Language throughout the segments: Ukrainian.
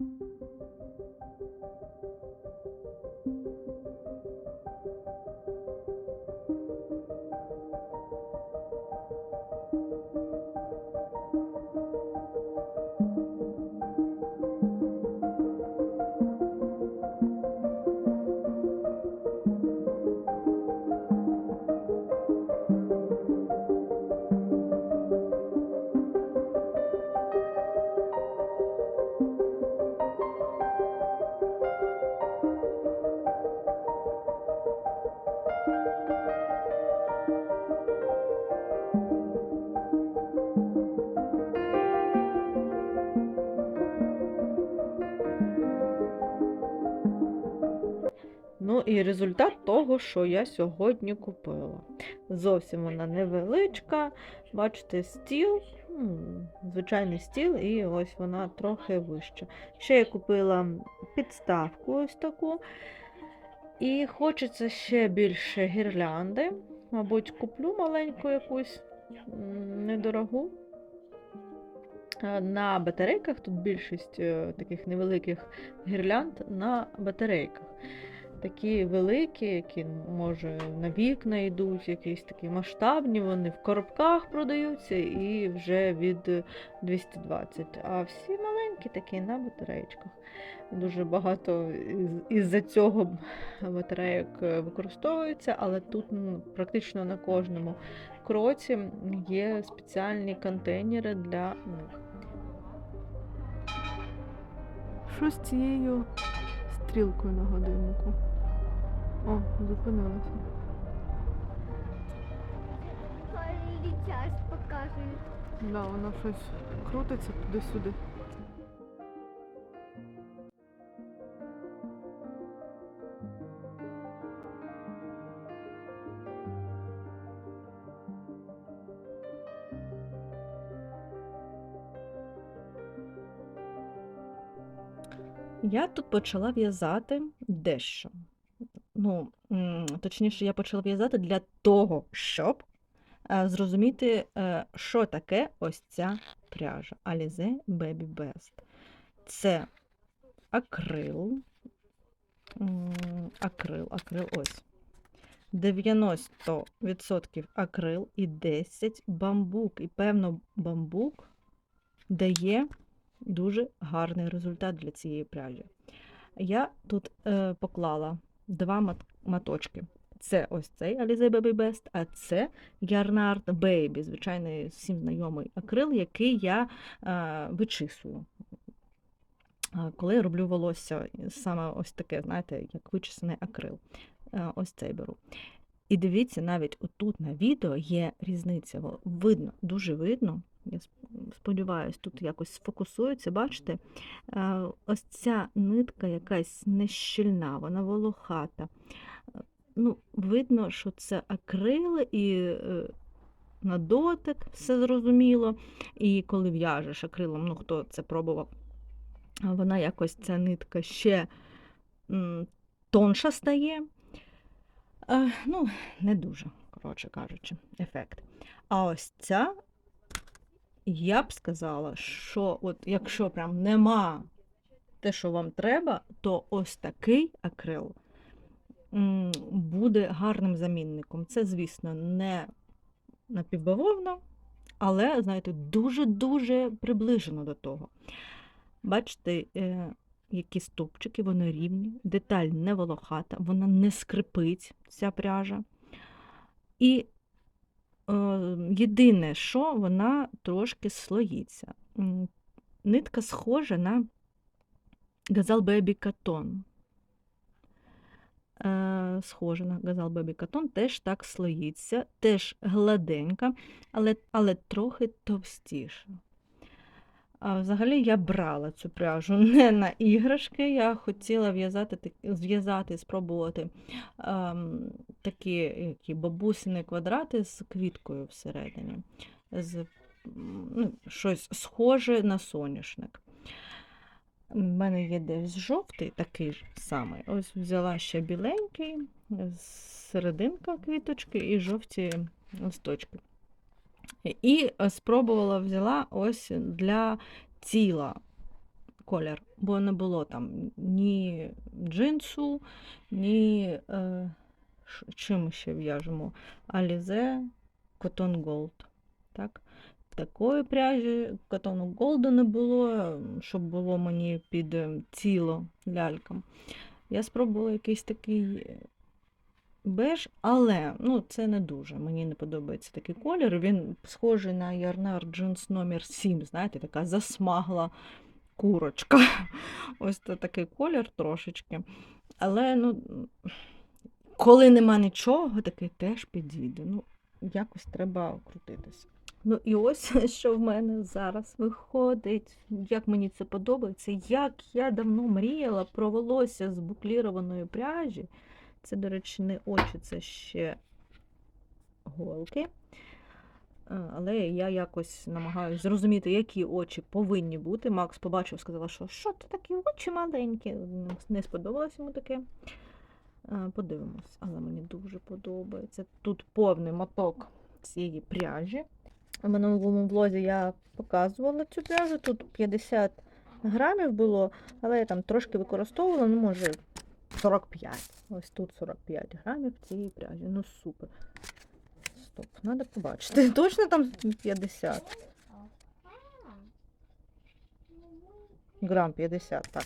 Ну і результат того, що я сьогодні купила. Зовсім вона невеличка. Бачите, стіл, звичайний стіл, і ось вона трохи вища. Ще я купила підставку ось таку. І хочеться ще більше гірлянди. Мабуть, куплю маленьку якусь недорогу. На батарейках тут більшість е, таких невеликих гірлянд на батарейках. Такі великі, які може на вікна йдуть, якісь такі масштабні, вони в коробках продаються і вже від 220. А всі маленькі такі на батареєчках. Дуже багато із- із-за цього батарейок е, використовується, але тут практично на кожному кроці є спеціальні контейнери для них. Що з цією стрілкою на годиннику? О, зупинилася. Час показують. Да, воно щось крутиться туди-сюди. Я тут почала в'язати дещо. Ну, точніше, я почала в'язати для того, щоб е, зрозуміти, е, що таке ось ця пряжа Alize Baby Best. Це акрил. Акрил, акрил, ось. 90% акрил і 10 бамбук. І певно, бамбук дає дуже гарний результат для цієї пряжі. Я тут е, поклала два мат- маточки. Це ось цей Alize Baby Best, а це Yarnard Baby, звичайний всім знайомий акрил, який я е, вичисую. Е, Коли я роблю волосся, саме ось таке, знаєте, як вичисаний акрил. Е, Ось цей беру. І дивіться, навіть отут на відео є різниця. Видно, дуже видно. Я сп- сподіваюсь, тут якось сфокусується. Бачите, Е, ось ця нитка якась нещільна, вона волохата. Е, Ну, видно, що це акрили і е, на дотик все зрозуміло. І коли в'яжеш акрилом, ну хто це пробував, вона якось ця нитка ще тонша стає. Ну, не дуже, коротше кажучи, ефект. А ось ця, я б сказала, що от якщо прям нема те, що вам треба, то ось такий акрил буде гарним замінником. Це, звісно, не напівбавовна, але, знаєте, дуже-дуже приближено до того. Бачите, е, які стовпчики, вони рівні, деталь не волохата, вона не скрипить, ця пряжа. І єдине, що вона трошки слоїться. Нитка схожа на Газал Бебі Катон. Схожа на Газал Бебі Катон, теж так слоїться, теж гладенька, але, але трохи товстіша. А взагалі я брала цю пряжу не на іграшки. Я хотіла в'язати, зв'язати, спробувати ем, такі які бабусини квадрати з квіткою всередині. З, ну, щось схоже на соняшник. У мене є десь жовтий, такий ж самий. Ось взяла ще біленький, серединка квіточки і жовті листочки. І е, спробувала взяла ось для тіла колір, бо не було там ні джинсу, ні е, чим ще в'яжемо. Alize Cotton Gold. Так? Такої пряжі Cotton Gold не було, щоб було мені під е, тіло лялькам. Я спробувала якийсь такий беж, але ну, це не дуже. Мені не подобається такий колір. Він схожий на Ярнар Джинс номер 7, знаєте, така засмагла курочка. Ось такий колір трошечки. Але ну, коли нема нічого, такий теж підійде. Ну, якось треба крутитися. Ну і ось що в мене зараз виходить. Як мені це подобається, як я давно мріяла про волосся з буклірованої пряжі. Це, до речі, не очі, це ще голки. Але я якось намагаюся зрозуміти, які очі повинні бути. Макс побачив, сказала, що що ти такі очі маленькі. Не сподобалось йому таке. Подивимось, але мені дуже подобається. Тут повний моток цієї пряжі. У минулому влозі я показувала цю пряжу. Тут 50 грамів було, але я там трошки використовувала, ну, може, 45. Ось тут 45 грамів цієї пряжі. Ну супер. Стоп, треба побачити. Точно там 50? Грам 50, так.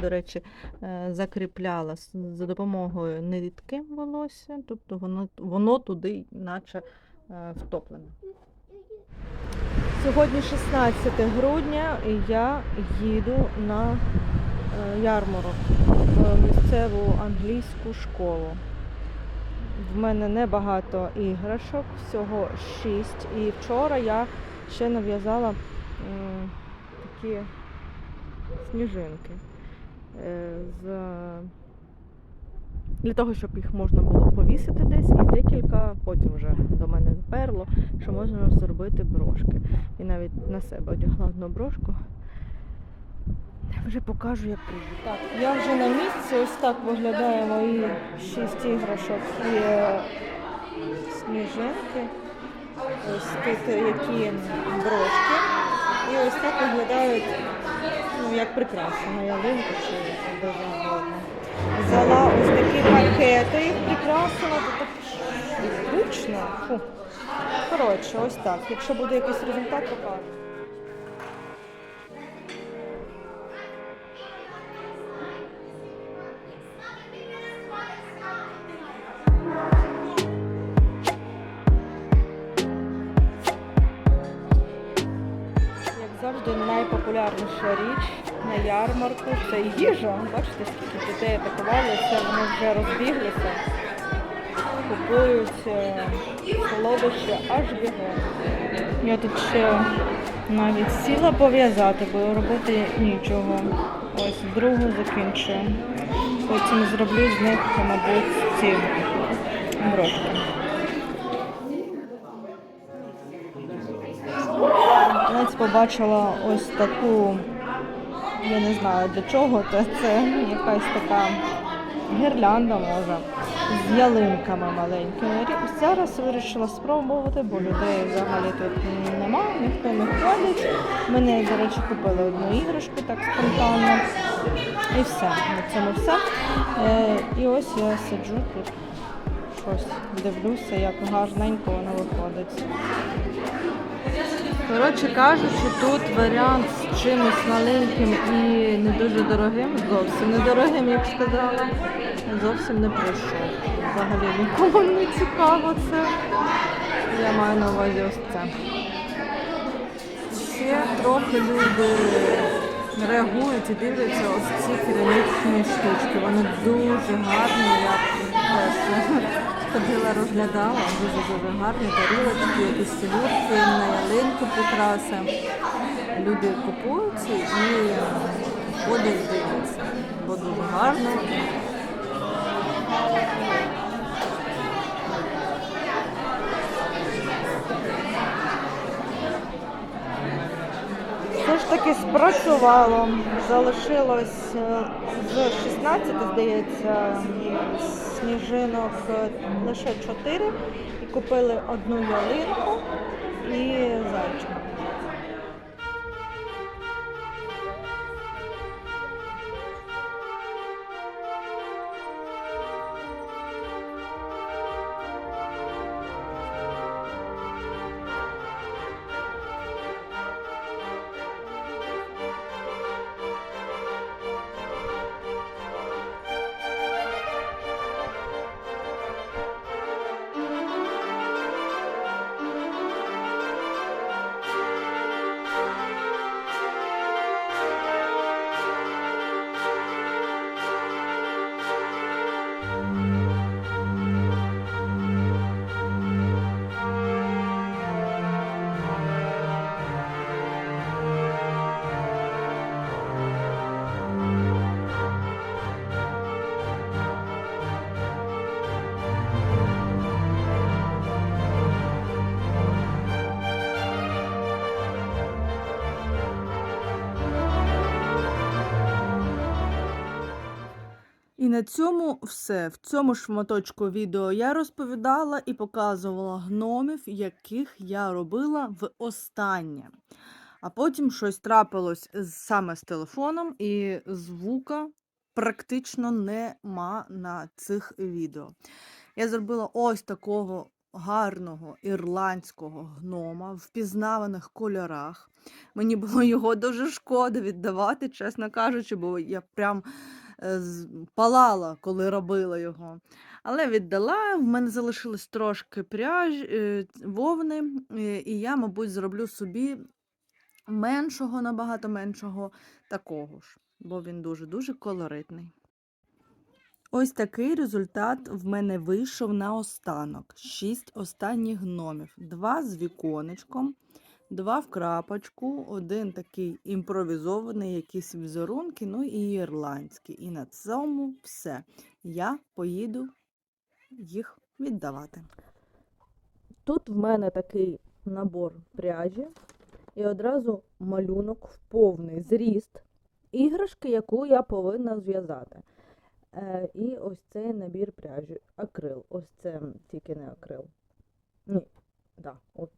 До речі, е, закріпляла за допомогою нитки волосся, тобто воно, воно туди наче е, втоплене. Сьогодні 16 грудня і я їду на е, ярмарок місцеву англійську школу. В мене небагато іграшок, всього 6. І вчора я ще нав'язала такі сніжинки. е, З... Для того, щоб їх можна було повісити десь, і декілька потім вже до мене доперло, що можна зробити брошки. І навіть на себе одягла одну брошку. Вже покажу, як приїду. Так, я вже на місці. Ось так виглядає мої шість іграшок і е, сніжинки. Ось тут які брошки. І ось так виглядають, ну, як прикраса на ялинку чи де завгодно. Взяла ось такі пакети, їх прикрасила, то так зручно. Коротше, ось так. Якщо буде якийсь результат, покажу. Найпопулярніша річ на ярмарку це їжа. Бачите, скільки дітей атакувалися, вони вже розбіглися, купують е, солодощі аж бігом. Я тут ще навіть сіла пов'язати, бо робити нічого. Ось другу закінчую. Потім зроблю з них, мабуть, ці брошки. Навіть побачила ось таку, я не знаю для чого, це, це якась така гірлянда може, з ялинками маленькими. Зараз вирішила спробувати, бо людей взагалі тут нема, ніхто не ходить. Мене, до речі, купили одну іграшку так спонтанно. І все. На цьому все. Е, і ось я сиджу тут, щось дивлюся, як гарненько воно виходить. Коротше кажучи, тут варіант з чимось маленьким і не дуже дорогим, зовсім недорогим, як сказала, зовсім не пройшов. Взагалі нікому не цікаво це. Я маю на увазі ось це. Ще трохи люди реагують і дивляться ось ці керамічні штучки. Вони дуже гарні, я ходила, розглядала, дуже-дуже гарні тарілочки, якісь фігурки на ялинку прикраси. Люди купують і ходять дивляться, бо дуже гарно. Таки спрацювало. Залишилось е, з 16, здається, сніжинок е, лише 4. І купили одну ялинку і зайчика. І на цьому все. В цьому шматочку відео я розповідала і показувала гномів, яких я робила в останнє. А потім щось трапилось саме з телефоном, і звука практично нема на цих відео. Я зробила ось такого гарного ірландського гнома в впізнаваних кольорах. Мені було його дуже шкода віддавати, чесно кажучи, бо я прям палала, коли робила його. Але віддала, в мене залишилось трошки пряж, е, вовни, е, і я, мабуть, зроблю собі меншого, набагато меншого такого ж, бо він дуже-дуже колоритний. Ось такий результат в мене вийшов на останок. Шість останніх гномів. Два з віконечком, два в крапочку, один такий імпровізований, якісь візерунки, ну і ірландський. І на цьому все. Я поїду їх віддавати. Тут в мене такий набор пряжі і одразу малюнок в повний зріст іграшки, яку я повинна зв'язати. Е, і ось цей набір пряжі. Акрил. Ось це тільки не акрил. Ні, да, от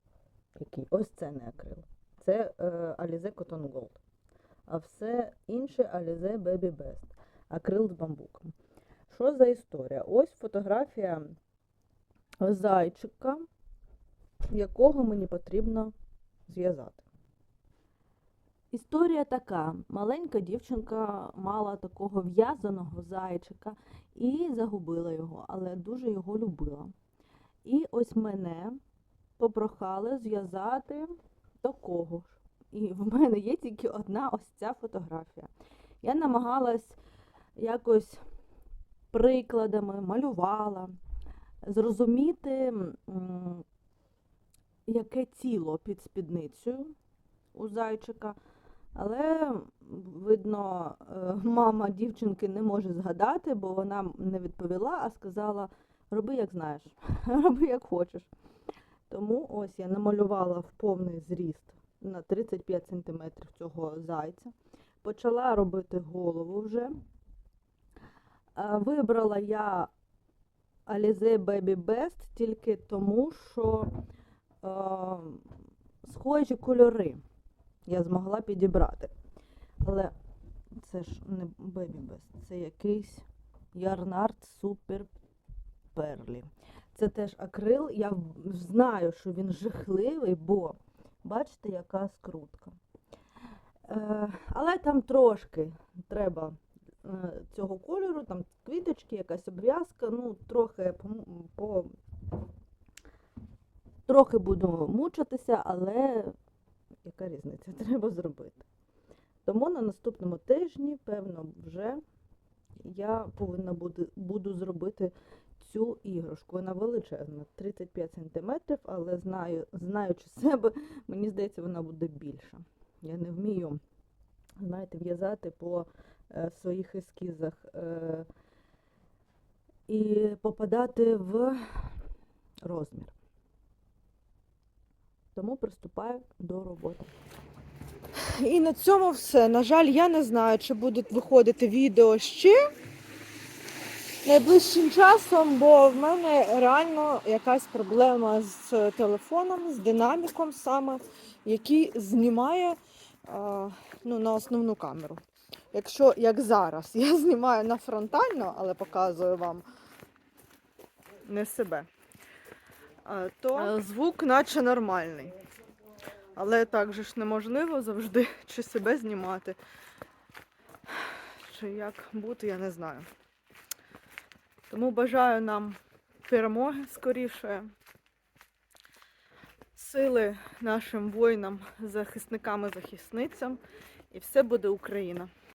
який. Ось це не акрил. Це е, Alize Cotton Gold. А все інше Alize Baby Best. Акрил з бамбуком. Що за історія? Ось фотографія зайчика, якого мені потрібно зв'язати. Історія така: маленька дівчинка мала такого в'язаного зайчика і загубила його, але дуже його любила. І ось мене попрохали зв'язати такого ж. І в мене є тільки одна ось ця фотографія. Я намагалась якось прикладами малювала, зрозуміти, яке тіло під спідницею у зайчика. Але, видно, е, мама дівчинки не може згадати, бо вона не відповіла, а сказала: роби як знаєш, роби як хочеш. Тому ось я намалювала в повний зріст на 35 см цього зайця. Почала робити голову вже. Е, Вибрала я Alize Baby Best тільки тому, що е, схожі кольори я змогла підібрати. Але це ж не Baby Best, це якийсь Ярнард Супер Перлі. Це теж акрил. Я знаю, що він жахливий, бо бачите, яка скрутка. Е, але там трошки треба е, цього кольору, там квіточки, якась обв'язка, ну, трохи по, трохи буду мучитися, але яка різниця, треба зробити. Тому на наступному тижні, певно, вже я повинна буду, буду зробити цю іграшку. Вона величезна, 35 см, але знаю, знаючи себе, мені здається, вона буде більша. Я не вмію, знаєте, в'язати по е, своїх ескізах е, і попадати в розмір. Тому приступаю до роботи. І на цьому все. На жаль, я не знаю, чи будуть виходити відео ще найближчим часом, бо в мене реально якась проблема з телефоном, з динаміком саме, який знімає ну, на основну камеру. Якщо, як зараз, я знімаю на фронтально, але показую вам не себе, то звук наче нормальний. Але так же ж неможливо завжди чи себе знімати. Чи як бути, я не знаю. Тому бажаю нам перемоги скоріше, сили нашим воїнам, захисникам і захисницям. І все буде Україна.